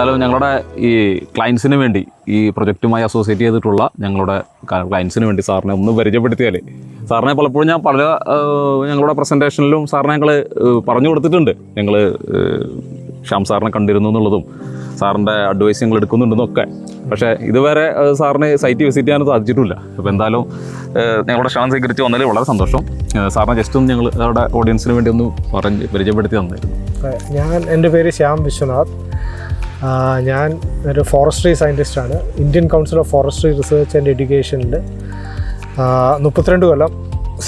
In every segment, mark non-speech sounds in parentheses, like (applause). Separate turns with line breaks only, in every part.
എന്നാലും ഞങ്ങളുടെ ഈ ക്ലയൻസിന് വേണ്ടി ഈ പ്രൊജക്റ്റുമായി അസോസിയേറ്റ് ചെയ്തിട്ടുള്ള ഞങ്ങളുടെ ക്ലയൻസിന് വേണ്ടി സാറിനെ ഒന്ന് പരിചയപ്പെടുത്തിയാലേ. സാറിനെ പലപ്പോഴും ഞാൻ പല ഞങ്ങളുടെ പ്രസന്റേഷനിലും സാറിനെ ഞങ്ങൾ പറഞ്ഞു കൊടുത്തിട്ടുണ്ട്. ഞങ്ങൾ ശ്യാം സാറിനെ കണ്ടിരുന്നു എന്നുള്ളതും സാറിന്റെ അഡ്വൈസ് ഞങ്ങൾ എടുക്കുന്നുണ്ടെന്നൊക്കെ പക്ഷേ ഇതുവരെ സാറിന് സൈറ്റ് വിസിറ്റ് ചെയ്യാൻ സാധിച്ചിട്ടില്ല. അപ്പോൾ എന്തായാലും ഞങ്ങളുടെ ക്ഷണം സ്വീകരിച്ച് വന്നതിൽ വളരെ സന്തോഷം. സാറിനെ ജസ്റ്റ് ഒന്ന് ഞങ്ങൾ ഞങ്ങളുടെ ഓഡിയൻസിന് വേണ്ടി ഒന്ന് പറഞ്ഞ് പരിചയപ്പെടുത്തി തന്നായിരുന്നു
ഞാൻ എന്റെ പേര് ശ്യാം വിശ്വനാഥ്. ഞാൻ ഒരു forestry സയന്റിസ്റ്റാണ് Indian council of forestry research and എഡ്യൂക്കേഷനിൽ മുപ്പത്തിരണ്ട് കൊല്ലം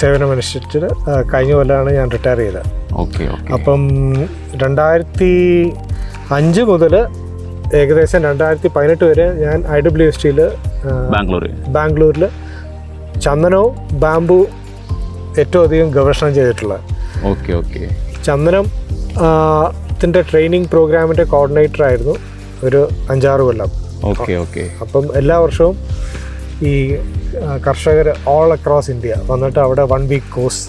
സേവനമനുഷ്ഠിച്ചിട്ട് കഴിഞ്ഞ കൊല്ലമാണ് ഞാൻ റിട്ടയർ ചെയ്തത്.
ഓക്കെ ഓക്കെ
അപ്പം രണ്ടായിരത്തി അഞ്ച് മുതൽ ഏകദേശം രണ്ടായിരത്തി പതിനെട്ട് വരെ ഞാൻ ഐ ഡബ്ല്യു എസ് ടിയിൽ
ബാംഗ്ലൂർ
ബാംഗ്ലൂരിൽ ചന്ദനവും ബാംബു ഏറ്റവും അധികം ഗവേഷണം ചെയ്തിട്ടുള്ളത്.
ഓക്കെ ഓക്കെ
ചന്ദനം ത്തിന്റെ ട്രെയിനിങ് പ്രോഗ്രാമിന്റെ കോർഡിനേറ്റർ ആയിരുന്നു ഒരു അഞ്ചാറ് കൊല്ലം.
Okay okay.
അപ്പം എല്ലാ വർഷവും ഈ കർഷകർ ഓൾ അക്രോസ് ഇന്ത്യ വന്നിട്ട് അവിടെ വൺ വീക്ക് കോഴ്സ്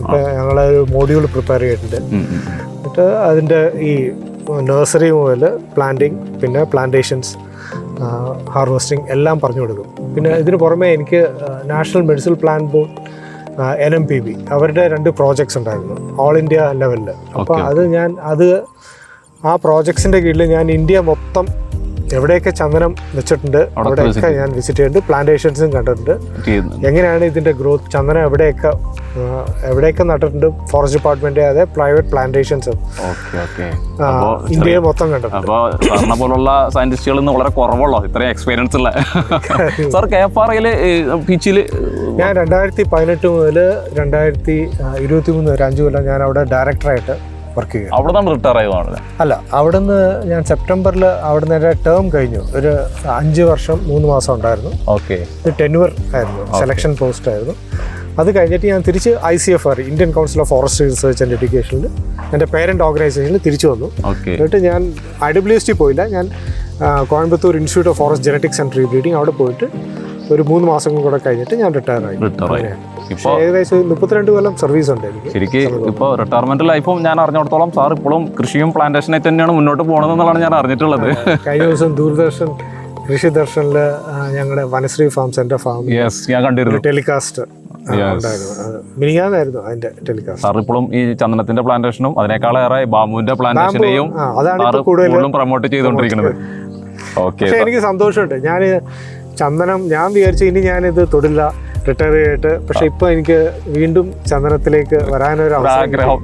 ഇപ്പം ഞങ്ങളൊരു മോഡ്യൂൾ പ്രിപ്പയർ ചെയ്തിട്ടുണ്ട്. എന്നിട്ട് അതിന്റെ ഈ നഴ്സറി മുതൽ പ്ലാന്റിങ് പിന്നെ പ്ലാന്റേഷൻസ് ഹാർവെസ്റ്റിംഗ് എല്ലാം പറഞ്ഞു കൊടുക്കും. പിന്നെ ഇതിന് പുറമെ എനിക്ക് national medicine plan board N M P B അവരുടെ രണ്ട് പ്രോജക്ട്സ് ഉണ്ടായിരുന്നു ഓൾ ഇന്ത്യ ലെവലിൽ അപ്പോൾ അത് ഞാൻ അത് ആ പ്രോജക്ട്സിന്റെ കീഴിൽ ഞാൻ ഇന്ത്യ മൊത്തം എവിടെയൊക്കെ ചന്ദനം വെച്ചിട്ടുണ്ട് അവിടെയൊക്കെ ഞാൻ വിസിറ്റ് ചെയ്തിട്ടുണ്ട് പ്ലാന്റേഷൻസും കണ്ടിട്ടുണ്ട്. എങ്ങനെയാണ് ഇതിന്റെ ഗ്രോത്ത് ചന്ദനം എവിടെയൊക്കെ എവിടെയൊക്കെ നട്ടിട്ടുണ്ട്? ഫോറസ്റ്റ് ഡിപ്പാർട്ട്മെന്റ് അതെ പ്രൈവറ്റ് പ്ലാന്റേഷൻസ് ഇന്ത്യയെ മൊത്തം കണ്ടിട്ടുണ്ട്.
അപ്പോൾ സാറിനെ പോലുള്ള സയന്റിസ്റ്റുകൾ ഇന്ന് വളരെ കുറവുള്ളോ? ഇത്രയും എക്സ്പീരിയൻസ് ഉള്ള. (laughs) സാർ പിച്ചിൽ
ഞാൻ രണ്ടായിരത്തി പതിനെട്ട് മുതൽ രണ്ടായിരത്തി ഇരുപത്തി മൂന്ന് വരെ അഞ്ച് കൊല്ലം ഞാൻ അവിടെ ഡയറക്ടറായിട്ട് വർക്ക് ചെയ്യുക.
അവിടെ റിട്ടയർ
അല്ല? അവിടുന്ന് ഞാൻ സെപ്റ്റംബറിൽ അവിടുന്ന് എന്റെ ടേം കഴിഞ്ഞു. ഒരു അഞ്ച് വർഷം മൂന്ന് മാസം ഉണ്ടായിരുന്നു.
ഓക്കെ
ടെന്നുവർ ആയിരുന്നു. സെലക്ഷൻ പോസ്റ്റ് ആയിരുന്നു. അത് കഴിഞ്ഞിട്ട് ഞാൻ തിരിച്ച് I C F R Indian council of forest research and എഡ്യൂക്കേഷനിൽ എന്റെ പേരന്റ് ഓർഗനൈസേഷനിൽ തിരിച്ചു വന്നു.
ഓക്കെ
എന്നിട്ട് ഞാൻ ഐ ഡബ്ല്യു എസ് ടി പോയില്ല. ഞാൻ Coimbatore institute of forest genetics and tree breeding അവിടെ പോയിട്ട് ഒരു മൂന്ന് മാസം കൂടെ കഴിഞ്ഞിട്ട് ഞാൻ റിട്ടയർ ആയി. പക്ഷേ
ഇപ്പോൾ
ഏകദേശം മുപ്പത്തിരണ്ട് കൊല്ലം സർവീസ് ഉണ്ട് എനിക്ക്.
ശരിക്ക് ഇപ്പോൾ റിട്ടയർമെന്റ് ലൈഫും ഞാൻ അറിഞ്ഞിടത്തോളം സാർ ഇപ്പോഴും കൃഷിയും പ്ലാന്റേഷനെ തന്നെയാണ് മുന്നോട്ട് പോകണമെന്നുള്ളതാണ് ഞാൻ അറിഞ്ഞിട്ടുള്ളത്.
കഴിഞ്ഞ ദിവസം ദൂരദർശൻ കൃഷി ദർശനിൽ ഞങ്ങളുടെ വനശ്രീ ഫാംസ് എന്റെ ഫാം
ഞാൻ കണ്ടിരുന്നു.
ടെലികാസ്റ്റ് മിനിങ്ങാന്നായിരുന്നു അതിന്റെ ടെലികാസ്റ്റ്
സാർ ഇപ്പോഴും ഈ ചന്ദനത്തിന്റെ പ്ലാന്റേഷനും അതിനേക്കാളേറെ ബാമ്പുവിന്റെ പ്ലാന്റേഷനെയും
അതാണ്
കൂടുതലും പ്രൊമോട്ട് ചെയ്തുകൊണ്ടിരിക്കുന്നത്. ഓക്കെ
എനിക്ക് സന്തോഷമുണ്ട്. ഞാൻ ചന്ദനം ഞാൻ വിചാരിച്ചു ഇനി ഞാനിത് തൊടില്ല റിട്ടയർ ചെയ്തിട്ട് പക്ഷെ ഇപ്പൊ എനിക്ക് വീണ്ടും ചന്ദനത്തിലേക്ക് വരാനൊരു അവസരം
ആഗ്രഹം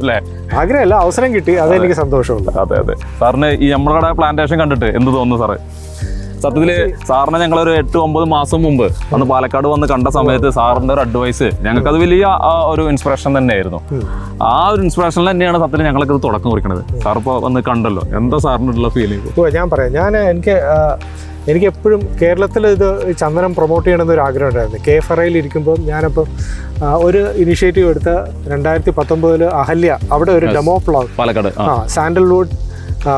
ആഗ്രഹമല്ല അവസരം കിട്ടി. അത് എനിക്ക് സന്തോഷമുണ്ട്.
അതെ അതെ. സാറിന് ഈ നമ്മളുടെ പ്ലാന്റേഷൻ കണ്ടിട്ട് എന്ത് തോന്നുന്നു സാറേ? സത്യത്തിൽ സാറിനെ ഒരു എട്ട് ഒമ്പത് മാസം മുമ്പ് അന്ന് പാലക്കാട് വന്ന് കണ്ട സമയത്ത് സാറിന്റെ ഒരു അഡ്വൈസ് ഞങ്ങൾക്ക് അത് വലിയ ആ, ഒരു ഇൻസ്പിറേഷൻ തന്നെയായിരുന്നു. ആ ഒരു ഇൻസ്പിറേഷൻ തന്നെയാണ് സത്യത്തിൽ ഞങ്ങൾക്ക് ഇത് തുടക്കം കുറിക്കുന്നത് സാർ ഇപ്പോൾ വന്ന് കണ്ടല്ലോ. എന്താ സാറിനുള്ള ഫീലിംഗ്
ഞാൻ പറയാം. ഞാൻ എനിക്ക് എനിക്ക് എപ്പോഴും കേരളത്തിൽ ഇത് ചന്ദനം പ്രൊമോട്ട് ചെയ്യണമെന്നൊരു ആഗ്രഹം ഉണ്ടായിരുന്നു. കെ ആർ ഇരിക്കുമ്പോൾ ഞാനപ്പോൾ ഒരു ഇനിഷ്യേറ്റീവ് എടുത്ത രണ്ടായിരത്തി പത്തൊമ്പതിൽ അഹല്യ അവിടെ ഒരു ഡെമോ പ്ലോട്ട്
പാലക്കാട് ആ.
സാൻഡൽവുഡ്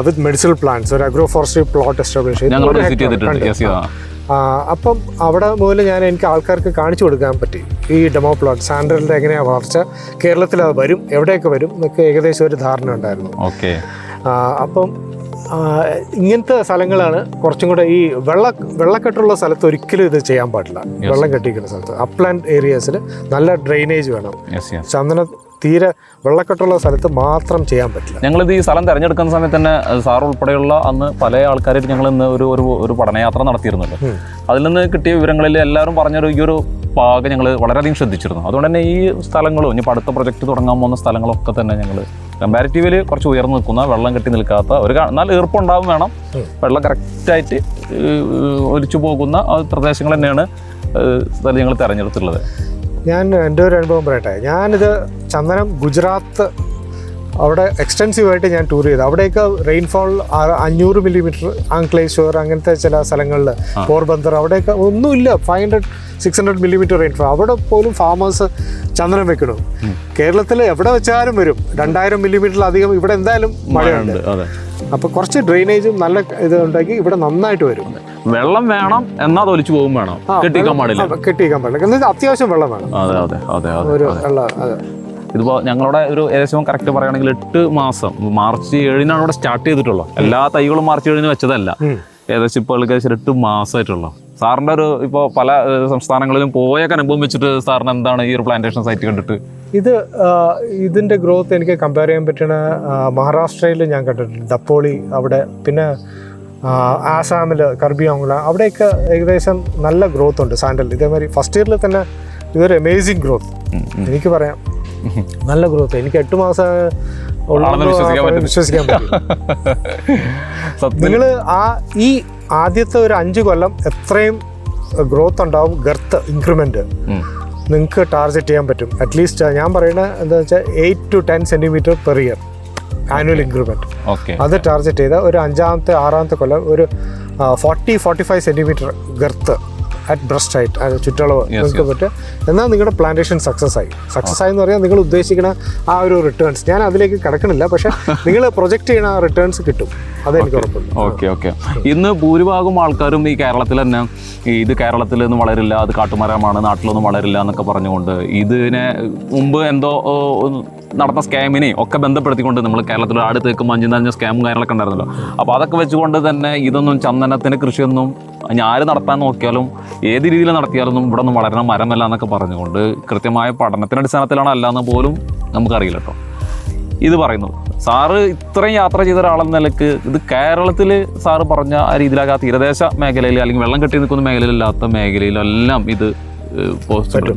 വിത്ത് മെഡിസിനൽ പ്ലാന്റ്സ് ഒരു അഗ്രോ ഫോറസ്ട്രി പ്ലോട്ട് എസ്റ്റാബ്ലിഷ് ചെയ്തു
ചെയ്തിട്ടുണ്ട്.
അപ്പം അവിടെ മുതൽ ഞാൻ എനിക്ക് ആൾക്കാർക്ക് കാണിച്ചു കൊടുക്കാൻ പറ്റി. ഈ ഡെമോ പ്ലോട്ട് സാൻഡലിന്റെ എങ്ങനെയാണ് വളർച്ച കേരളത്തിൽ അത് വരും എവിടെയൊക്കെ വരും എന്നൊക്കെ ഏകദേശം ഒരു ധാരണ ഉണ്ടായിരുന്നു.
ഓക്കെ
അപ്പം ഇങ്ങനത്തെ സ്ഥലങ്ങളാണ് കുറച്ചും കൂടെ ഈ വെള്ള വെള്ളക്കെട്ടുള്ള സ്ഥലത്ത് ഒരിക്കലും ഇത് ചെയ്യാൻ പാടില്ല. വെള്ളം കെട്ടിക്കുന്ന സ്ഥലത്ത്. അപ്ലാൻഡ് ഏരിയാസിൽ നല്ല ഡ്രെയിനേജ് വേണം. ചന്ദന തീരെ വെള്ളക്കെട്ടുള്ള സ്ഥലത്ത് മാത്രം ചെയ്യാൻ പറ്റില്ല.
ഞങ്ങളിത് ഈ സ്ഥലം തിരഞ്ഞെടുക്കുന്ന സമയത്ത് തന്നെ സാർ ഉൾപ്പെടെയുള്ള അന്ന് പല ആൾക്കാരും ഞങ്ങൾ ഇന്ന് ഒരു ഒരു ഒരു പഠനയാത്ര നടത്തിയിരുന്നല്ലോ.
ഉം.
അതിൽ നിന്ന് കിട്ടിയ വിവരങ്ങളിൽ എല്ലാവരും പറഞ്ഞൊരു ഈ ഒരു ഭാഗം ഞങ്ങൾ വളരെയധികം ശ്രദ്ധിച്ചിരുന്നു. അതുകൊണ്ട് തന്നെ ഈ സ്ഥലങ്ങളും ഇനി അടുത്ത പ്രൊജക്റ്റ് തുടങ്ങാൻ പോകുന്ന സ്ഥലങ്ങളൊക്കെ തന്നെ ഞങ്ങൾ കമ്പാരിറ്റീവ്ലി കുറച്ച് ഉയർന്നു നിൽക്കുന്ന വെള്ളം കെട്ടി നിൽക്കാത്ത ഒരു നല്ല എന്നാൽ ഈർപ്പുണ്ടാവും വേണം. വെള്ളം കറക്റ്റായിട്ട് ഒലിച്ചു പോകുന്ന ആ പ്രദേശങ്ങൾ തന്നെയാണ് സ്ഥലം ഞങ്ങൾ തിരഞ്ഞെടുത്തിട്ടുള്ളത്.
ഞാൻ എന്റെ ഒരു അനുഭവം പറയട്ടെ. ഞാനിത് ചന്ദനം ഗുജറാത്ത് അവിടെ എക്സ്റ്റെൻസീവ് ആയിട്ട് ഞാൻ ടൂർ ചെയ്തു. അവിടെയൊക്കെ റെയിൻഫോൾ അഞ്ഞൂറ് മില്ലിമീറ്റർ ആംഗ്ലേശ്വർ അങ്ങനത്തെ ചില സ്ഥലങ്ങളിൽ പോർബന്ദർ അവിടെയൊക്കെ ഒന്നുമില്ല. Five hundred six hundred millimetre rainfall അവിടെ പോലും ഫാമേഴ്സ് ചന്ദനം വെക്കണം. കേരളത്തിൽ എവിടെ വെച്ചാലും വരും. രണ്ടായിരം മില്ലിമീറ്ററിലധികം ഇവിടെ എന്തായാലും മഴയുണ്ട്. അപ്പോൾ കുറച്ച് ഡ്രെയിനേജും നല്ല ഇത് ഉണ്ടാക്കി ഇവിടെ നന്നായിട്ട് വരും.
വെള്ളം വേണം എന്നാ തൊലിച്ചു പോകും വേണം. കെട്ടിക്കാൻ പാടില്ല.
കെട്ടിക്കാൻ പാടില്ല. അത്യാവശ്യം വെള്ളം വേണം. ഒരു വെള്ളം അതെ.
ഇതിപ്പോൾ ഞങ്ങളുടെ ഒരു ഏകദേശം കറക്റ്റ് പറയുകയാണെങ്കിൽ എട്ട് മാസം. മാർച്ച് ഏഴിനാണ് ഇവിടെ സ്റ്റാർട്ട് ചെയ്തിട്ടുള്ളത് എല്ലാ തൈകളും മാർച്ച് ഏഴിന് വെച്ചതല്ല. ഏകദേശം ഇപ്പോൾ ഏകദേശം എട്ട് മാസമായിട്ടുള്ളു സാറിന്റെ ഒരു ഇപ്പോൾ പല സംസ്ഥാനങ്ങളിലും പോയൊക്കെ അനുഭവം വെച്ചിട്ട് സാറിന് എന്താണ് ഈ ഒരു പ്ലാന്റേഷൻ സൈറ്റ് കണ്ടിട്ട്?
ഇത് ഇതിന്റെ ഇതിന്റെ ഗ്രോത്ത് എനിക്ക് കമ്പയർ ചെയ്യാൻ പറ്റുന്ന മഹാരാഷ്ട്രയിൽ ഞാൻ കണ്ടിട്ടുണ്ട്. ദപ്പോളി അവിടെ പിന്നെ ആസാമിൽ കർബി ആംഗ്ല അവിടെയൊക്കെ ഏകദേശം നല്ല ഗ്രോത്ത് ഉണ്ട് സാൻഡൽ. ഇതേമാതിരി ഫസ്റ്റ് ഇയറിൽ തന്നെ ഇതൊരു അമേസിങ് ഗ്രോത്ത്. എനിക്ക് പറയാം. നല്ല ഗ്രോത്ത് എനിക്ക് എട്ട് മാസം
വിശ്വസിക്കാൻ പറ്റും.
നിങ്ങൾ ആ ഈ ആദ്യത്തെ ഒരു അഞ്ച് കൊല്ലം എത്രയും ഗ്രോത്ത് ഉണ്ടാവും ഗർത്ത് ഇൻക്രിമെന്റ് നിങ്ങൾക്ക് ടാർഗറ്റ് ചെയ്യാൻ പറ്റും. അറ്റ്ലീസ്റ്റ് ഞാൻ പറയുന്നത് എന്താ വെച്ചാൽ eight to ten centimetre per year annual increment
okay
അത് ടാർഗറ്റ് ചെയ്താൽ ഒരു അഞ്ചാമത്തെ ആറാമത്തെ കൊല്ലം ഒരു forty forty five centimetre girth at breast height അത് ചുറ്റളവ് നിങ്ങൾക്ക് പറ്റുക എന്നാൽ നിങ്ങളുടെ പ്ലാന്റേഷൻ സക്സസ് ആയി. സക്സസ് ആയി എന്ന് പറഞ്ഞാൽ നിങ്ങൾ ഉദ്ദേശിക്കുന്ന ആ ഒരു റിട്ടേൺസ് ഞാൻ അതിലേക്ക് കിടക്കണില്ല പക്ഷേ (laughs) നിങ്ങൾ പ്രൊജക്റ്റ് ചെയ്യുന്ന ആ റിട്ടേൺസ് കിട്ടും. അതെനിക്ക് ഉറപ്പുണ്ട്
ഓക്കെ ഓക്കെ ഇന്ന് ഭൂരിഭാഗം ആൾക്കാരും ഈ കേരളത്തിൽ തന്നെ ഈ ഇത് കേരളത്തിൽ നിന്ന് വളരില്ല അത് കാട്ടുമരമാണ് നാട്ടിലൊന്നും വളരില്ല എന്നൊക്കെ പറഞ്ഞുകൊണ്ട് ഇതിനെ മുമ്പ് എന്തോ നടന്ന സ്കാമിനെ ഒക്കെ ബന്ധപ്പെടുത്തിക്കൊണ്ട് നമ്മൾ കേരളത്തിൽ ആട് തേക്കും മഞ്ഞ് നിറഞ്ഞ സ്കാമും കാര്യങ്ങളൊക്കെ ഉണ്ടായിരുന്നല്ലോ. അപ്പോൾ അതൊക്കെ വെച്ചുകൊണ്ട് തന്നെ ഇതൊന്നും ചന്ദനത്തിന്റെ കൃഷിയൊന്നും ഇനി ആര് നടത്താൻ നോക്കിയാലും ഏത് രീതിയിൽ നടത്തിയാലൊന്നും ഇവിടെ ഒന്നും വളരണ മരമല്ല എന്നൊക്കെ പറഞ്ഞുകൊണ്ട് കൃത്യമായ പഠനത്തിന്റെ അടിസ്ഥാനത്തിലാണ് അല്ലാന്ന് പോലും നമുക്കറിയില്ല കേട്ടോ. ഇത് പറയുന്നു സാറ് ഇത്രയും യാത്ര ചെയ്ത ഒരാളെന്ന നിലയ്ക്ക് ഇത് കേരളത്തിൽ സാറ് പറഞ്ഞ ആ രീതിയിലാകാത്ത തീരദേശ മേഖലയിൽ അല്ലെങ്കിൽ വെള്ളം കെട്ടി നിൽക്കുന്ന മേഖലയിലില്ലാത്ത മേഖലയിലെല്ലാം ഇത് ഓക്കെനല്ലേ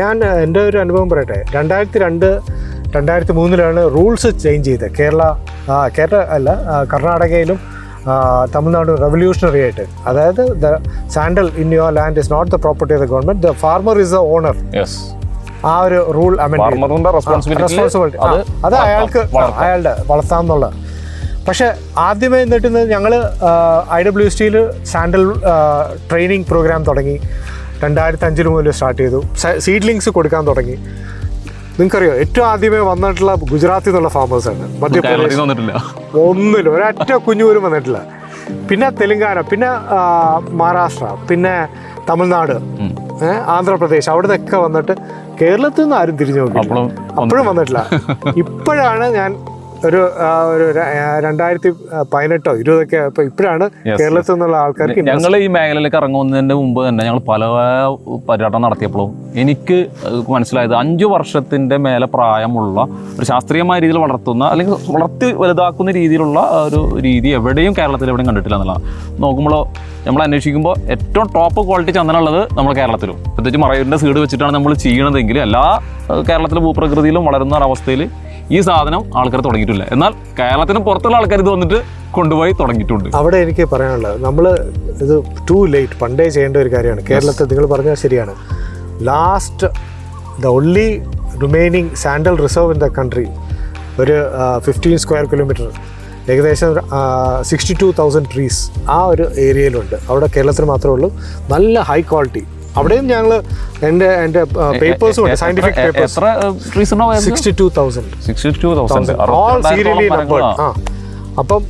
ഞാൻ എന്റെ ഒരു അനുഭവം പറയട്ടെ. രണ്ടായിരത്തി രണ്ട് രണ്ടായിരത്തി മൂന്നിലാണ് റൂൾസ് ചേഞ്ച് ചെയ്തത്. കേരള കേരള അല്ല കർണാടകയിലും തമിഴ്നാട് റെവല്യൂഷണറി ആയിട്ട്. അതായത് the sandal in your land is not the property of the government the farmer is the owner.
Yes.
ആ ഒരു റൂൾ
റെസ്പോൺസിബിലിറ്റി അത്
അയാൾക്ക് അയാളുടെ വളർത്താമെന്നുള്ള. പക്ഷെ ആദ്യമേ എന്നിട്ട് ഞങ്ങൾ ഐ ഡബ്ല്യു എസ് ടിയിൽ സാൻഡൽ ട്രെയിനിങ് പ്രോഗ്രാം തുടങ്ങി. രണ്ടായിരത്തി അഞ്ചിന് മുതൽ സ്റ്റാർട്ട് ചെയ്തു സീഡ്ലിങ്സ് കൊടുക്കാൻ തുടങ്ങി. നിങ്ങൾക്കറിയോ ഏറ്റവും ആദ്യമേ വന്നിട്ടുള്ള ഗുജറാത്തിൽ നിന്നുള്ള ഫാമേഴ്സാണ് മധ്യപ്രദേശ്.
കേരളത്തിൽ നിന്ന് വന്നിട്ടില്ല.
ഒന്നിലും ഒരൊറ്റ കുഞ്ഞു പോലും വന്നിട്ടില്ല. പിന്നെ തെലുങ്കാന പിന്നെ മഹാരാഷ്ട്ര പിന്നെ തമിഴ്നാട് ആന്ധ്രാപ്രദേശ് അവിടെ നിന്നൊക്കെ വന്നിട്ട് കേരളത്തിൽ നിന്ന് ആരും തിരിഞ്ഞു നോക്കി
അപ്പോഴും
വന്നിട്ടില്ല. (laughs) ഇപ്പോഴാണ് ഞാൻ ഒരു ഒരു രണ്ടായിരത്തി പതിനെട്ടോ ഇരുപതൊക്കെ ഇപ്പൊ ഇപ്പോഴാണ് കേരളത്തിൽ നിന്നുള്ള ആൾക്കാർക്ക്.
ഞങ്ങൾ ഈ മേഖലയിലേക്ക് ഇറങ്ങുന്നതിന് മുമ്പ് തന്നെ ഞങ്ങൾ പല പര്യടനം നടത്തിയപ്പോഴും എനിക്ക് മനസ്സിലായത് അഞ്ചു വർഷത്തിന്റെ മേലെ പ്രായമുള്ള ഒരു ശാസ്ത്രീയമായ രീതിയിൽ വളർത്തുന്ന അല്ലെങ്കിൽ വളർത്തി വലുതാക്കുന്ന രീതിയിലുള്ള ഒരു രീതി എവിടെയും കേരളത്തിൽ എവിടെയും കണ്ടിട്ടില്ല എന്നുള്ളതാണ് നോക്കുമ്പോൾ നമ്മൾ അന്വേഷിക്കുമ്പോൾ ഏറ്റവും ടോപ്പ് ക്വാളിറ്റി ചന്ദനമുള്ളത് നമ്മൾ കേരളത്തിലും പ്രത്യേകിച്ച് മറയൂരിന്റെ സീഡ് വെച്ചിട്ടാണ് നമ്മൾ ചെയ്യണതെങ്കിൽ എല്ലാ കേരളത്തിലെ ഭൂപ്രകൃതിയിലും വളരുന്ന ഒരവസ്ഥയിൽ ഈ സാധനം ആൾക്കാർ തുടങ്ങിയിട്ടില്ല. എന്നാൽ കേരളത്തിന് പുറത്തുള്ള ആൾക്കാർ ഇത് വന്നിട്ട് കൊണ്ടുപോയി തുടങ്ങിയിട്ടുണ്ട്.
അവിടെ എനിക്ക് പറയാനുള്ളത് നമ്മൾ ഇത് ടു ലേറ്റ് പണ്ടേ ചെയ്യേണ്ട ഒരു കാര്യമാണ്. കേരളത്തിൽ നിങ്ങൾ പറഞ്ഞാൽ ശരിയാണ്. Last the only remaining sandal reserve in the country ഒരു ഫിഫ്റ്റീൻ സ്ക്വയർ കിലോമീറ്റർ ഏകദേശം സിക്സ്റ്റി ടു തൗസൻഡ് ട്രീസ് ആ ഒരു ഏരിയയിലുണ്ട് അവിടെ കേരളത്തിൽ മാത്രമേ ഉള്ളൂ. നല്ല ഹൈ ക്വാളിറ്റി അവിടെയും ഞങ്ങൾ എന്റെ എന്റെ പേപ്പേഴ്സും ഉണ്ട്
സയന്റിഫിക്
പേപ്പേഴ്സ്
എത്ര ട്രീസ് ഉണ്ടാവും
sixty two thousand
sixty two thousand
all serially number ആ. അപ്പം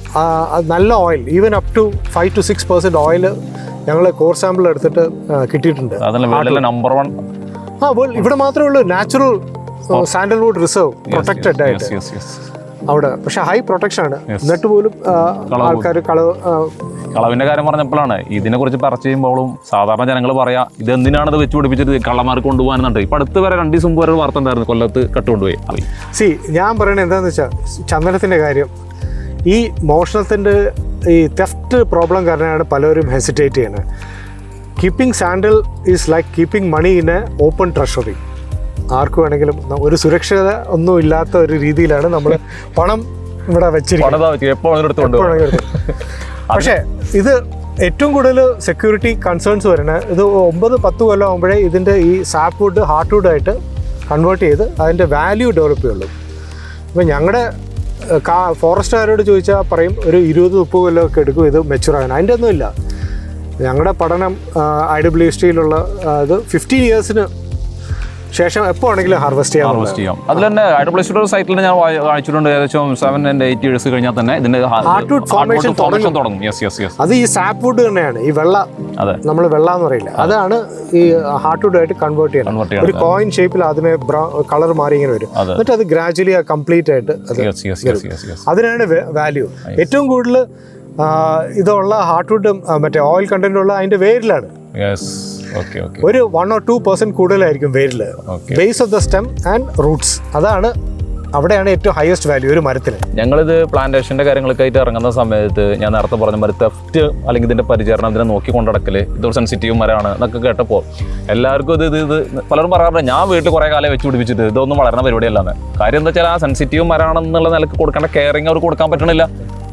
നല്ല oil even up to five to six percent oil ഞങ്ങൾ കോർ സാമ്പിൾ എടുത്തിട്ട് കിട്ടിയിട്ടുണ്ട്.
നമ്പർ വൺ
ആ ഇവിടെ മാത്രമേ ഉള്ളൂ. നാച്ചുറൽ സാൻഡൽവുഡ് റിസർവ് പ്രൊട്ടക്റ്റഡ് ആയിട്ട്. അവിടെ. പക്ഷെ ഹൈ പ്രൊട്ടക്ഷൻ ആണ്. എന്നിട്ട് പോലും ആൾക്കാർ കളവ്
കളവിന്റെ കാര്യം പറഞ്ഞപ്പോഴാണ് ഇതിനെ കുറിച്ച് പറച്ച് ചെയ്യുമ്പോഴും സാധാരണ ജനങ്ങൾ പറയാ ഇത് എന്തിനാണ് ഇത് വെച്ച് പിടിപ്പിച്ചിട്ട് കള്ളന്മാർ കൊണ്ടുപോകാനുണ്ട്. ഇപ്പൊ അടുത്ത് വരെ രണ്ട് ദിവസം വരെ വാർത്ത ഉണ്ടായിരുന്നു കൊല്ലത്ത് കട്ടുകൊണ്ടുപോയി. പോയി.
സി ഞാൻ പറയണത് എന്താണെന്ന് വെച്ചാൽ ചന്ദനത്തിന്റെ കാര്യം. ഈ മോഷണത്തിന്റെ ഈ തെഫ്റ്റ് പ്രോബ്ലം കാരണമാണ് പലരും ഹെസിറ്റേറ്റ് ചെയ്യുന്നത് keeping sandal is like keeping money in a open treasury ആർക്ക് വേണമെങ്കിലും ഒരു സുരക്ഷിത ഒന്നും ഇല്ലാത്ത ഒരു രീതിയിലാണ് നമ്മൾ പണം ഇവിടെ വെച്ചിരിക്കുന്നത്. പക്ഷേ ഇത് ഏറ്റവും കൂടുതൽ സെക്യൂരിറ്റി കൺസേൺസ് വരുന്നത് ഇത് ഒമ്പത് പത്ത് കൊല്ലം ആകുമ്പോഴേ ഇതിന്റെ ഈ സാപ്പ് വുഡ് ഹാർട്ട് വുഡ് ആയിട്ട് കൺവേർട്ട് ചെയ്ത് അതിന്റെ വാല്യൂ ഡെവലപ്പ് ചെയ്യുള്ളൂ. ഇപ്പം ഞങ്ങളുടെ കാ ഫോറസ്റ്റുകാരോട് ചോദിച്ചാൽ പറയും ഒരു ഇരുപത് മുപ്പത് കൊല്ലമൊക്കെ എടുക്കും ഇത് മെച്ചൂർ ആകാൻ. അതിന്റെ ഒന്നുമില്ല ഞങ്ങളുടെ പഠനം ഐ ഡബ്ല്യു എസ് ടിയിലുള്ള ഇത് ഫിഫ്റ്റീൻ ഇയേഴ്സിന് ശേഷം എപ്പോൾ ആണെങ്കിലും ഹാർവെസ്റ്റ് ചെയ്യാം
ഹാർവെസ്റ്റ് ചെയ്യാം. അതിൽ തന്നെ ഹൈഡ്രോപ്ലസിയുടെ സൈറ്റിൽ ഞാൻ വായി- വായിച്ചിട്ടുണ്ട്. ഏകദേശം സെവൻ ആൻഡ് എയ്റ്റ് ഇയേഴ്സ് കഴിഞ്ഞാൽ തന്നെ ഇതിന്റെ ഫോർമേഷൻ തുടങ്ങും. യെസ് യെസ് യെസ്
അത് ഈ സാപ്പ് വുഡ് തന്നെയാണ്. ഈ വെള്ള
അതെ.
നമ്മൾ വെള്ള എന്ന് പറയില്ല അതാണ് ഈ ഹാർട്ട് വുഡ് ആയിട്ട് കൺവേർട്ട്
ചെയ്യുന്നത്
ഒരു കോയിൻ ഷേപ്പിൽ ആദ്യമേ കളർ മാറി ഇങ്ങനെ വരും. എന്നിട്ട് അത് ഗ്രാജുവലി കംപ്ലീറ്റ് ആയിട്ട് അതിനാണ് വാല്യൂ ഏറ്റവും കൂടുതൽ ഇതുള്ള ഹാർട്ട് വുഡും മറ്റേ ഓയിൽ കണ്ടന്റ് ഉള്ള അതിന്റെ വേരിലാണ്. ഒരു വൺ ഓർ ടു പെർസെന്റ് കൂടുതലായിരിക്കും വേരിൽ.
Okay
base of the stem and roots അതാണ് അവിടെയാണ് ഏറ്റവും ഹയസ്റ്റ് വാല്യൂ ഒരു മരത്തിൽ
ഞങ്ങളിത് പ്ലാന്റേഷന്റെ കാര്യങ്ങളൊക്കെ ആയിട്ട് ഇറങ്ങുന്ന സമയത്ത് ഞാൻ നേരത്തെ പറഞ്ഞ മാതിരി തെഫ്റ്റ് അല്ലെങ്കിൽ ഇതിന്റെ പരിചരണം ഇതിനെ നോക്കി കൊണ്ടടക്കൽ ഇതൊരു സെൻസിറ്റീവ് മരമാണ് എന്നൊക്കെ കേട്ടപ്പോൾ എല്ലാവർക്കും ഇത് ഇത് ഇത് പലരും പറയാറുണ്ട് ഞാൻ വീട്ടിൽ കുറേ കാലം വെച്ച് പിടിപ്പിച്ചിട്ട് ഇതൊന്നും വളരുന്ന പരിപാടിയല്ലാന്ന് കാര്യം എന്താ വെച്ചാൽ ആ സെൻസിറ്റീവ് മരമാണെന്നുള്ള നിലയ്ക്ക് കൊടുക്കേണ്ട കെയറിങ് അവർക്ക് കൊടുക്കാൻ പറ്റണില്ല.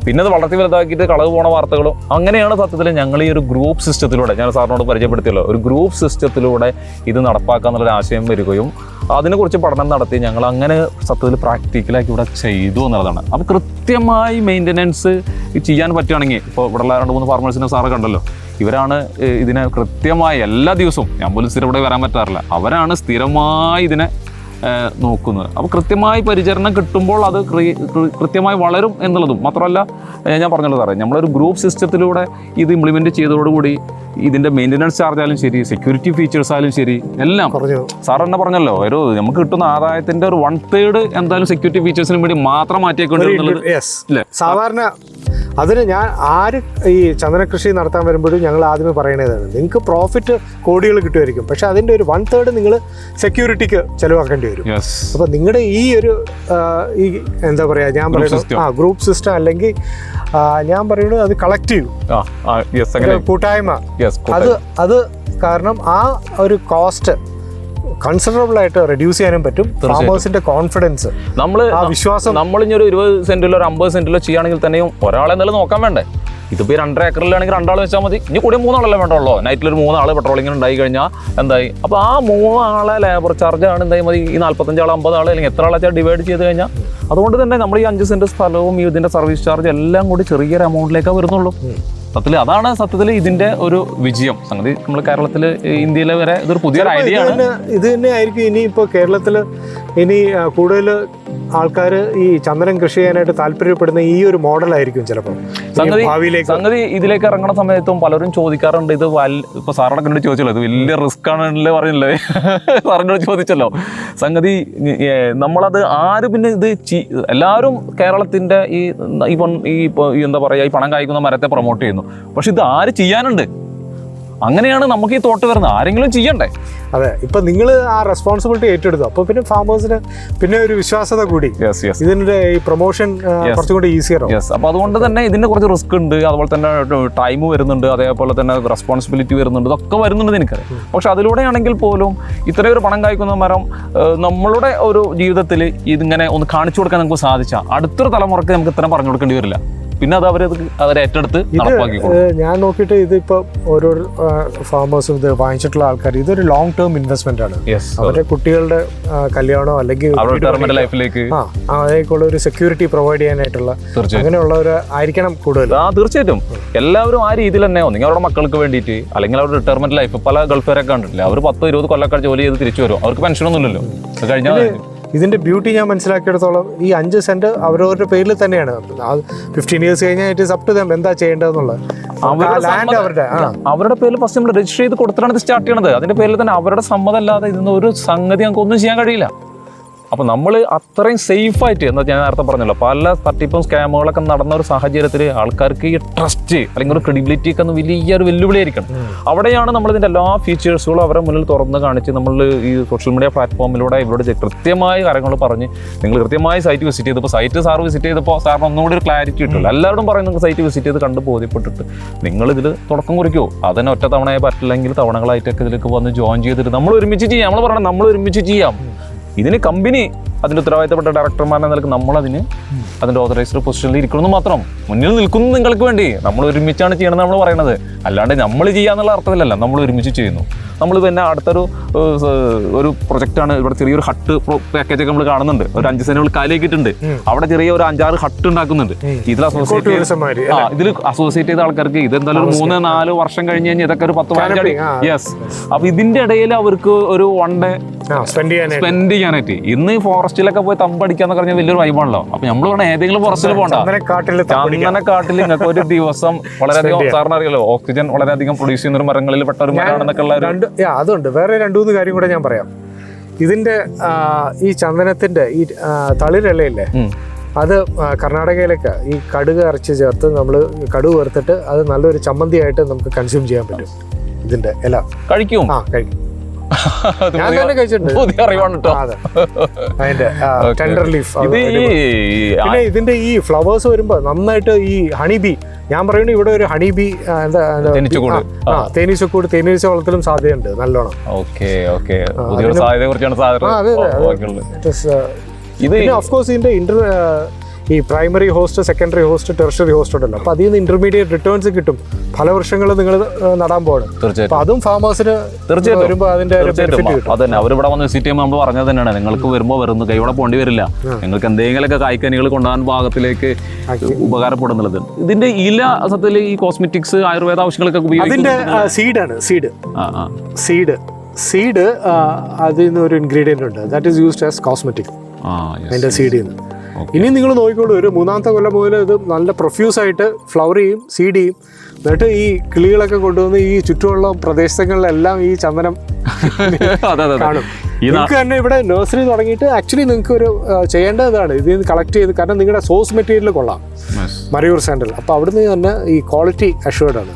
പിന്നെ അത് വളർത്തി വലുതാക്കിയിട്ട് കളവ് പോണ വാർത്തകളും അങ്ങനെയാണ് സത്യത്തിൽ ഞങ്ങൾ ഈ ഒരു ഗ്രൂപ്പ് സിസ്റ്റത്തിലൂടെ ഞാൻ സാറിനോട് പരിചയപ്പെടുത്തിയല്ലോ ഒരു ഗ്രൂപ്പ് സിസ്റ്റത്തിലൂടെ ഇത് നടപ്പാക്കുക എന്നുള്ളൊരു ആശയം വരികയും അതിനെക്കുറിച്ച് പഠനം നടത്തി ഞങ്ങൾ അങ്ങനെ സത്യത്തിൽ പ്രാക്ടിക്കലാക്കി ഇവിടെ ചെയ്തു എന്നുള്ളതാണ്. അപ്പോൾ കൃത്യമായി മെയിന്റനൻസ് ചെയ്യാൻ പറ്റുകയാണെങ്കിൽ ഇപ്പോൾ ഇവിടെയുള്ള രണ്ട് മൂന്ന് ഫാർമേഴ്സിനെ സാറ് കണ്ടല്ലോ ഇവരാണ് ഇതിനെ കൃത്യമായി എല്ലാ ദിവസവും ഞാൻ പോലും സ്ഥിരം ഇവിടെ വരാൻ പറ്റാറില്ല അവരാണ് സ്ഥിരമായി ഇതിനെ നോക്കുന്നത്. അപ്പോൾ കൃത്യമായി പരിചരണം കിട്ടുമ്പോൾ അത് കൃത്യമായി വളരും എന്നുള്ളതും. മാത്രമല്ല ഞാൻ പറഞ്ഞല്ലോ സാറേ നമ്മളൊരു ഗ്രൂപ്പ് സിസ്റ്റത്തിലൂടെ ഇത് ഇംപ്ലിമെന്റ് ചെയ്തതോടുകൂടി ഇതിന്റെ മെയിന്റനൻസ് ചാർജ് ആയാലും ശരി സെക്യൂരിറ്റി ഫീച്ചേഴ്സ് ആയാലും ശരി എല്ലാം. സാർ എന്നെ പറഞ്ഞല്ലോ ഒരു നമുക്ക് കിട്ടുന്ന ആദായത്തിന്റെ ഒരു വൺ തേർഡ് എന്തായാലും സെക്യൂരിറ്റി ഫീച്ചേഴ്സിന് വേണ്ടി മാത്രം മാറ്റിയേക്കൊണ്ട്
സാധാരണ അതിന് ഞാൻ ആര് ഈ ചന്ദന കൃഷി നടത്താൻ വരുമ്പോഴും ഞങ്ങൾ ആദ്യമേ പറയണതാണ് നിങ്ങൾക്ക് പ്രോഫിറ്റ് കോടികൾ കിട്ടുമായിരിക്കും. പക്ഷെ അതിന്റെ ഒരു വൺ തേർഡ് നിങ്ങൾ സെക്യൂരിറ്റിക്ക് ചിലവാക്കേണ്ടി വരും. അപ്പോൾ നിങ്ങളുടെ ഈ ഒരു ഈ എന്താ പറയുക ഞാൻ പറയുന്നത് ആ ഗ്രൂപ്പ് സിസ്റ്റം അല്ലെങ്കിൽ ഞാൻ പറയുന്നത് അത് കളക്റ്റീവ് കൂട്ടായ്മ. അത് അത് കാരണം ആ ഒരു കോസ്റ്റ് കൺസിഡറബിൾ ആയിട്ട് റെഡ്യൂസ് ചെയ്യാനും പറ്റും. ഫാമേഴ്സിന്റെ കോൺഫിഡൻസ്
നമ്മൾ
ആ വിശ്വാസം.
നമ്മൾ ഇനി ഒരു ഇരുപത് സെന്റിലോ ഒരു അമ്പത് സെന്റിലോ ചെയ്യുകയാണെങ്കിൽ തന്നെയും ഒരാളെ എന്തായാലും നോക്കാൻ വേണ്ടേ? ഇതിപ്പോൾ ഈ രണ്ടര ഏക്കറിലാണെങ്കിൽ രണ്ടാൾ വെച്ചാൽ മതി. ഇനി കൂടി മൂന്നാളല്ലേ വേണ്ടുള്ളൂ. നൈറ്റിൽ ഒരു മൂന്നാൾ പെട്രോളിങ്ങിന് ഉണ്ടായി കഴിഞ്ഞാൽ എന്തായി? അപ്പോൾ ആ മൂന്നാളെ ലേബർ ചാർജ് ആണ് എന്തായി മതി? ഈ നാൽപ്പത്തഞ്ച് ആൾ അമ്പത് ആൾ അല്ലെങ്കിൽ എത്ര ആളെ ഡിവൈഡ് ചെയ്ത് കഴിഞ്ഞാൽ അതുകൊണ്ട് തന്നെ നമ്മൾ ഈ അഞ്ച് സെന്റ് സ്ഥലവും ഈ ഇതിന്റെ സർവീസ് ചാർജ് എല്ലാം കൂടി ചെറിയൊരു എമൗണ്ടിലേക്കാണ് വരുന്നുള്ളൂ. സത്യത്തിൽ അതാണ് സത്യത്തിൽ ഇതിന്റെ ഒരു വിജയം. സംഗതി നമ്മൾ കേരളത്തിൽ ഇന്ത്യയിലെ വരെ ഇതൊരു പുതിയൊരു ഐഡിയ ആണ്.
ഇത് തന്നെ ആയിരിക്കും ഇനി ഇപ്പോൾ കേരളത്തിൽ ഇനി കൂടുതൽ ആൾക്കാർ ഈ ചന്ദനം കൃഷി ചെയ്യാനായിട്ട് താല്പര്യപ്പെടുന്ന ഈ ഒരു മോഡലായിരിക്കും ചിലപ്പോൾ
സംഗതി സംഗതി ഇതിലേക്ക് ഇറങ്ങുന്ന സമയത്തും പലരും ചോദിക്കാറുണ്ട് ഇത് വൽ ഇപ്പൊ സാറിനെ കണ്ടു ചോദിച്ചല്ലോ ഇത് വലിയ റിസ്ക് ആണല്ലേ പറഞ്ഞില്ലേ? (laughs) സാറിനോട് ചോദിച്ചല്ലോ. സംഗതി നമ്മളത് ആര് പിന്നെ ഇത് എല്ലാവരും കേരളത്തിന്റെ ഈ ഈ എന്താ പറയാ ഈ പണം കായ്ക്കുന്ന മരത്തെ പ്രൊമോട്ട് ചെയ്യുന്നു. പക്ഷെ ഇത് ആര് ചെയ്യാനുണ്ട്? അങ്ങനെയാണ് നമുക്ക് ഈ തോട്ട് വരുന്നത്. ആരെങ്കിലും ചെയ്യണ്ടേ?
അതെ ഇപ്പൊ നിങ്ങൾ ആ റെസ്പോൺസിബിലിറ്റി ഏറ്റെടുത്തു. അപ്പൊ പിന്നെ ഫാമേഴ്സിന് പിന്നെ ഒരു വിശ്വാസത കൂടി. ഇതിന്റെ ഈ പ്രൊമോഷൻ കുറച്ചുകൂടി ഈസിയർ
യെസ് അപ്പോൾ അതുകൊണ്ട് തന്നെ ഇതിന് കുറച്ച് റിസ്ക് ഉണ്ട്. അതുപോലെ തന്നെ ടൈം വരുന്നുണ്ട്. അതേപോലെ തന്നെ റെസ്പോൺസിബിലിറ്റി വരുന്നുണ്ട്. ഇതൊക്കെ വരുന്നുണ്ട് എനിക്കറിയാം പക്ഷെ അതിലൂടെയാണെങ്കിൽ പോലും ഇത്രയും ഒരു പണം കായ്ക്കുന്ന മരം നമ്മളുടെ ഒരു ജീവിതത്തിൽ ഇതിങ്ങനെ ഒന്ന് കാണിച്ചു കൊടുക്കാൻ നമുക്ക് സാധിച്ചാൽ അടുത്തൊരു തലമുറയ്ക്ക് നമുക്ക് ഇത്രയും പറഞ്ഞു കൊടുക്കേണ്ടി വരില്ല. പിന്നെ അത് അവരത് അവരെ ഏറ്റെടുത്ത്
ഞാൻ നോക്കിയിട്ട് ഇതിപ്പോ ഓരോ ഫാമേഴ്സും ഇത് വാങ്ങിച്ചിട്ടുള്ള ആൾക്കാർ ഇതൊരു ലോങ് ടേം ഇൻവെസ്റ്റ്മെന്റ് ആണ്. അവരുടെ കുട്ടികളുടെ കല്യാണോ അല്ലെങ്കിൽ
ലൈഫിലേക്ക്
അതേക്കുള്ള ഒരു സെക്യൂരിറ്റി പ്രൊവൈഡ് ചെയ്യാനായിട്ടുള്ള അങ്ങനെയുള്ളവർ ആയിരിക്കണം കൂടുതൽ
ആ തീർച്ചയായിട്ടും. എല്ലാവരും ആ രീതിയിൽ തന്നെ ഒന്നെങ്കിൽ അവരുടെ മക്കൾക്ക് വേണ്ടിയിട്ട് അല്ലെങ്കിൽ അവരുടെ റിട്ടയർമെന്റ് ലൈഫ് പല ഗൾഫുകാരൊക്കെ കണ്ടിട്ടില്ല? അവർ പത്തോ ഇരുപത് കൊല്ലക്കാർ ജോലി ചെയ്ത് തിരിച്ചു വരും. അവർക്ക് പെൻഷനൊന്നുമില്ലല്ലോ കഴിഞ്ഞാൽ
ഇതിന്റെ ബ്യൂട്ടി ഞാൻ മനസ്സിലാക്കിയെടുത്തോളം ഈ അഞ്ച് സെന്റ് അവരവരുടെ പേരിൽ തന്നെയാണ് ഫിഫ്റ്റീൻ ഇയേഴ്സ് കഴിഞ്ഞാൽ it is up to them എന്താ ചെയ്യേണ്ടതെന്നുള്ളത്
അവരുടെ
ലാൻഡ് അവരുടെ
അവരുടെ പേരിൽ ഫസ്റ്റ് നമ്മൾ രജിസ്റ്റർ ചെയ്ത് കൊടുത്തിട്ടാണ് ഇത് സ്റ്റാർട്ട് ചെയ്യണത്. അതിന്റെ പേരിൽ തന്നെ അവരുടെ സമ്മതം അല്ലാതെ ഇതിന് ഒരു സംഗതി നമുക്ക് ഒന്നും ചെയ്യാൻ കഴിയില്ല. അപ്പോൾ നമ്മൾ അത്രയും സേഫ് ആയിട്ട് എന്താ ഞാൻ നേരത്തെ പറഞ്ഞല്ലോ പല തട്ടിപ്പും സ്കാമുകളൊക്കെ നടന്ന ഒരു സാഹചര്യത്തിൽ ആൾക്കാർക്ക് ഈ ട്രസ്റ്റ് അല്ലെങ്കിൽ ഒരു ക്രെഡിബിലിറ്റി ഒക്കെ ഒന്ന് വലിയൊരു വെല്ലുവിളിയായിരിക്കണം അവിടെയാണ് നമ്മൾ ഇതിന്റെ എല്ലാ ഫീച്ചേഴ്സുകളും അവരെ മുന്നിൽ തുറന്ന് കാണിച്ച് നമ്മൾ ഈ സോഷ്യൽ മീഡിയ പ്ലാറ്റ്ഫോമിലൂടെ ഇവരോട് കൃത്യമായ കാര്യങ്ങൾ പറഞ്ഞ് നിങ്ങൾ കൃത്യമായി സൈറ്റ് വിസിറ്റ് ചെയ്തപ്പോൾ സൈറ്റ് സാർ വിസിറ്റ് ചെയ്തപ്പോൾ സാറിന് ഒന്നുകൂടി ഒരു ക്ലാരിറ്റി കിട്ടില്ല എല്ലാവരും പറയും നിങ്ങൾക്ക് സൈറ്റ് വിസിറ്റ് ചെയ്ത് കണ്ട് ബോധ്യപ്പെട്ടിട്ട് നിങ്ങൾ ഇതിൽ തുടക്കം കുറിക്കോ. അതിനെ ഒറ്റ തവണയെ പറ്റില്ലെങ്കിൽ തവണകളായിട്ടൊക്കെ ഇതിലേക്ക് വന്ന് ജോയിൻ ചെയ്തിട്ട് നമ്മൾ ഒരുമിച്ച് ചെയ്യാം. നമ്മൾ പറയണം നമ്മൾ ഒരുമിച്ച് ചെയ്യാം ഇതിന് കമ്പനി അതിന്റെ ഉത്തരവാദിത്തപ്പെട്ട ഡയറക്ടർമാരെ നിലയ്ക്ക് നമ്മളതിന് അതിന്റെ ഓതറൈസ്ഡ് പൊസിഷനിൽ ഇരിക്കണമെന്ന് മാത്രം. മുന്നിൽ നിൽക്കുന്നു നിങ്ങൾക്ക് വേണ്ടി. നമ്മൾ ഒരുമിച്ചാണ് ചെയ്യണമെന്ന് നമ്മൾ പറയണത്. അല്ലാണ്ട് നമ്മൾ ചെയ്യാന്നുള്ള അർത്ഥത്തിലല്ല നമ്മൾ ഒരുമിച്ച് ചെയ്യുന്നു. നമ്മൾ പിന്നെ അടുത്തൊരു ഒരു പ്രൊജക്റ്റാണ് ഇവിടെ ചെറിയൊരു ഹട്ട് പാക്കേജ് ഒക്കെ നമ്മൾ കാണുന്നുണ്ട്. ഒരു അഞ്ച് സെന്റുകൾ കാലിയാക്കിയിട്ടുണ്ട് അവിടെ ചെറിയ ഒരു അഞ്ചാറ് ഹട്ട് ഉണ്ടാക്കുന്നുണ്ട്. ഇതിൽ അസോസിയേറ്റ് ഇതിൽ അസോസിയേറ്റ് ചെയ്ത ആൾക്കാർക്ക് ഇത് എന്തായാലും ഒരു മൂന്ന് നാല് വർഷം കഴിഞ്ഞ് കഴിഞ്ഞാൽ ഇതൊക്കെ ഒരു പത്ത് പതിനഞ്ചടി. യെസ് അപ്പൊ ഇതിന്റെ ഇടയിൽ അവർക്ക് ഒരു വൺ ഡേ
സ്പെൻഡ് ചെയ്യാനായിട്ട്.
ഇന്ന് ഈ ഫോറസ്റ്റിലൊക്കെ പോയി തമ്പടിക്കാന്ന് പറഞ്ഞാൽ വലിയൊരു വൈബാണല്ലോ അപ്പൊ നമ്മൾ വേണം ഏതെങ്കിലും ഫോറസ്റ്റിൽ പോകണ്ട
ചന്ദനക്കാട്ടിൽ
ചന്ദനക്കാട്ടിൽ നിങ്ങൾക്ക് ഒരു ദിവസം വളരെയധികം സാറിന് അറിയാലോ ഓക്സിജൻ വളരെയധികം പ്രൊഡ്യൂസ് ചെയ്യുന്ന ഒരു മരങ്ങളിൽ പെട്ട ഒരു മരമാണെന്നൊക്കെ ഉള്ള
രണ്ട് അതുണ്ട്. വേറെ രണ്ടു മൂന്ന് കാര്യം കൂടെ ഞാൻ പറയാം. ഇതിന്റെ ഈ ചന്ദനത്തിന്റെ ഈ
തളിരിളയില്ലേ
അത് കർണാടകയിലേക്ക് ഈ കടുക് അരച്ച് ചേർത്ത് നമ്മൾ കടുക് വറുത്തിട്ട് അത് നല്ലൊരു ചമ്മന്തിയായിട്ട് നമുക്ക് കൺസ്യൂം ചെയ്യാൻ പറ്റും. ഇതിന്റെ ഇല.
കഴിക്കും.
ആ കഴിക്കും. ഞാൻ
പുതിയ-
തന്നെ കഴിച്ചിട്ടുണ്ട്.
പുതിയ അറിവാണ് കേട്ടോ
അതെ. അതിന്റെ ടെൻഡർ ലീഫ് (laughs)
ഇത്
പിന്നെ ഇതിന്റെ ഈ ഫ്ലവേഴ്സ് വരുമ്പോ നന്നായിട്ട് ഈ ഹണി ബി ഞാൻ പറയുന്നത് ഇവിടെ ഒരു ഹണി ബി എന്താ
തേനീച്ചക്കൂട്.
തേനീച്ച വളത്തിലും സാധ്യതയുണ്ട്. നല്ലോണം.
Okay okay. സാധ്യതയെ കുറിച്ചാണ് ഇത്
ഓഫ് കോഴ്സ് ഇതിന്റെ ഇന്റർ ഈ primary host secondary host tertiary host ഉണ്ടല്ലോ. അപ്പൊ അതിൽ നിന്ന് ഇന്റർമീഡിയറ്റ് റിട്ടേൺസ് കിട്ടും. പല വർഷങ്ങൾ നിങ്ങൾ നടാൻ പോകണം
തീർച്ചയായിട്ടും.
അപ്പൊ അതും ഫാമേഴ്സിന്
തീർച്ചയായിട്ടും.
വരുമ്പോൾ അതിന്റെ
അവരിവിടെ വന്ന് വിസിറ്റ് ചെയ്യുമ്പോൾ നമ്മൾ പറഞ്ഞത് തന്നെയാണ്. നിങ്ങൾക്ക് വരുമ്പോൾ വരുന്നു കൈവിടെ പോണ്ടി വരില്ല. നിങ്ങൾക്ക് എന്തെങ്കിലുമൊക്കെ കായ്ക്കനികൾ കൊണ്ടുപോകാൻ ഭാഗത്തിലേക്ക് ഉപകാരപ്പെടുന്നുള്ളത്. ഇതിന്റെ ഇല സത്യത്തിൽ ഈ കോസ്മെറ്റിക്സ് ആയുർവേദ
ആവശ്യങ്ങളൊക്കെ
ഉപയോഗിക്കുന്നത്
സീഡാണ് സീഡ് സീഡ് സീഡ് അതിൽ നിന്ന് ഒരു ഇൻഗ്രീഡിയന്റ് ഉണ്ട്. That is used as cosmetic. അതിന്റെ സീഡിൽ നിന്ന് ഇനി നിങ്ങൾ നോക്കിക്കോളൂ ഒരു മൂന്നാമത്തെ കൊല്ലം മുതൽ ഇത് നല്ല പ്രൊഫ്യൂസ് ആയിട്ട് ഫ്ലവർ ചെയ്യും സീഡ് ചെയ്യും. എന്നിട്ട് ഈ കിളികളൊക്കെ കൊണ്ടുവന്ന് ഈ ചുറ്റുമുള്ള പ്രദേശങ്ങളിലെല്ലാം ഈ ചന്ദനം (laughs) കാണും. നിങ്ങൾക്ക് തന്നെ ഇവിടെ നഴ്സറി തുടങ്ങിയിട്ട് ആക്ച്വലി നിങ്ങൾക്ക് ഒരു ചെയ്യേണ്ടതാണ്. ഇതാണ് ഇതിൽ നിന്ന് കളക്ട് ചെയ്ത് കാരണം നിങ്ങളുടെ സോഴ്സ് മെറ്റീരിയൽ കൊള്ളാം. മറിയൂർ സാൻഡൽ അപ്പോൾ അവിടുന്ന് തന്നെ ഈ ക്വാളിറ്റി അഷ്വേർഡ് ആണ്.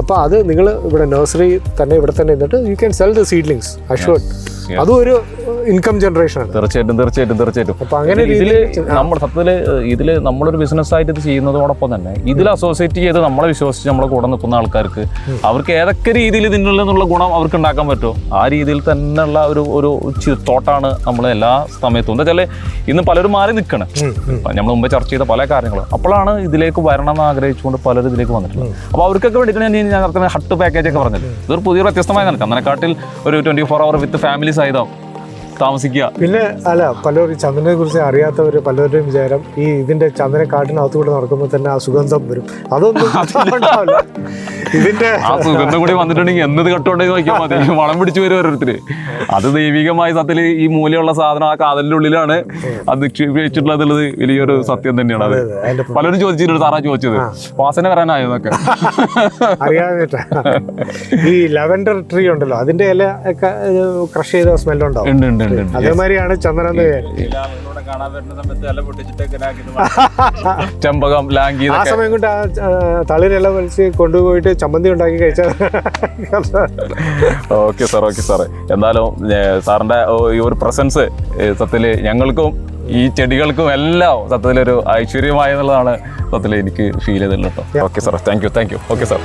അപ്പോൾ അത് നിങ്ങൾ ഇവിടെ നഴ്സറി തന്നെ ഇവിടെ തന്നെ നിന്നിട്ട് you can sell the seedlings assured. അതും ഒരു ഇൻകം ജനറേഷൻ ആണ്
തീർച്ചയായിട്ടും തീർച്ചയായിട്ടും തീർച്ചയായിട്ടും.
അപ്പൊ അങ്ങനെ ഇതിൽ
നമ്മൾ സത്യത്തിൽ ഇതിൽ നമ്മളൊരു ബിസിനസ് ആയിട്ട് ഇത് ചെയ്യുന്നതോടൊപ്പം തന്നെ ഇതിൽ അസോസിയേറ്റ് ചെയ്ത് നമ്മളെ വിശ്വസിച്ച് നമ്മളെ കൂടെ നിൽക്കുന്ന ആൾക്കാർക്ക് അവർക്ക് ഏതൊക്കെ രീതിയിൽ ഇതിനുള്ള നിന്നുള്ള ഗുണം അവർക്ക് ഉണ്ടാക്കാൻ പറ്റുമോ? ആ രീതിയിൽ തന്നെയുള്ള ഒരു ഒരു തോട്ടാണ് നമ്മൾ എല്ലാ സമയത്തും. എന്താ വെച്ചാൽ ഇന്ന് പലരും മാറി നിൽക്കണം നമ്മൾ മുമ്പ് ചർച്ച ചെയ്ത പല കാര്യങ്ങളും. അപ്പോഴാണ് ഇതിലേക്ക് വരണം എന്ന് ആഗ്രഹിച്ചുകൊണ്ട് പലരും ഇതിലേക്ക് വന്നിട്ടുള്ളത്. അപ്പോൾ അവർക്കൊക്കെ വേണ്ടിയിട്ട് ഞാൻ ഞാൻ ഹട്ട് പാക്കേജ് ഒക്കെ പറഞ്ഞത്. ഇതൊരു പുതിയ വ്യത്യസ്തമായ നടക്കാം അതിനെക്കാട്ടിൽ ഒരു twenty four hour with family സഹിതം. താമസിക്കുക.
പിന്നെ അല്ല പലരും ചന്ദനെ കുറിച്ച് അറിയാത്തവർ പലരുടെയും വിചാരം ഈ ഇതിന്റെ ചന്ദന കാട്ടിനകത്തുകൂടെ നടക്കുമ്പോൾ തന്നെ ആ സുഗന്ധം വരും. അതൊന്നും (laughs) ഉണ്ടാവില്ല ഇതിന്റെ
ആ സുഗന്ധം കൂടി വന്നിട്ടുണ്ടെങ്കിൽ എന്ത് കെട്ടുണ്ടെങ്കിൽ നോക്കിയാൽ മതി. വളം പിടിച്ചു വരും ഓരോരുത്തര്. അത് ദൈവികമായ സത്യത്തിൽ ഈ മൂല്യമുള്ള സാധനം ആ കാതലിന്റെ ഉള്ളിലാണ് അത് നിക്ഷേപിച്ചിട്ടുള്ളത് വലിയൊരു സത്യം തന്നെയാണ് അത്. പലരും ചോദിച്ചിട്ടുണ്ട് സാറാ ചോദിച്ചത്. വാസന വരാനായോ എന്നൊക്കെ (laughs)
അറിയാതിട്ടാ ഈ ലെവൻഡർ ട്രീ ഉണ്ടല്ലോ അതിന്റെ ഇല ഒക്കെ ക്രഷ് ചെയ്ത സ്മെല്ലുണ്ടോ
ഉണ്ട് ഉണ്ട്.
അതേമാതിരിയാണ് ചന്ദനം. (laughs)
ചെമ്പകം ലാങ്കി
ആ സമയം കൊണ്ട് ആ ആ, തളിരില വലിച്ച് കൊണ്ടുപോയിട്ട് ചമ്മന്തി ഉണ്ടാക്കി കഴിച്ചാൽ
ഓക്കെ സാർ ഓക്കെ സാർ എന്തായാലും സാറിന്റെ ഈ ഒരു പ്രസൻസ് സത്യത്തിൽ ഞങ്ങൾക്കും ഈ ചെടികൾക്കും എല്ലാം സത്യത്തിലൊരു ഐശ്വര്യമായെന്നുള്ളതാണ് സത്യത്തിൽ എനിക്ക് ഫീൽ ചെയ്തിട്ടുള്ളത് കേട്ടോ. Okay sir thank you thank you okay sir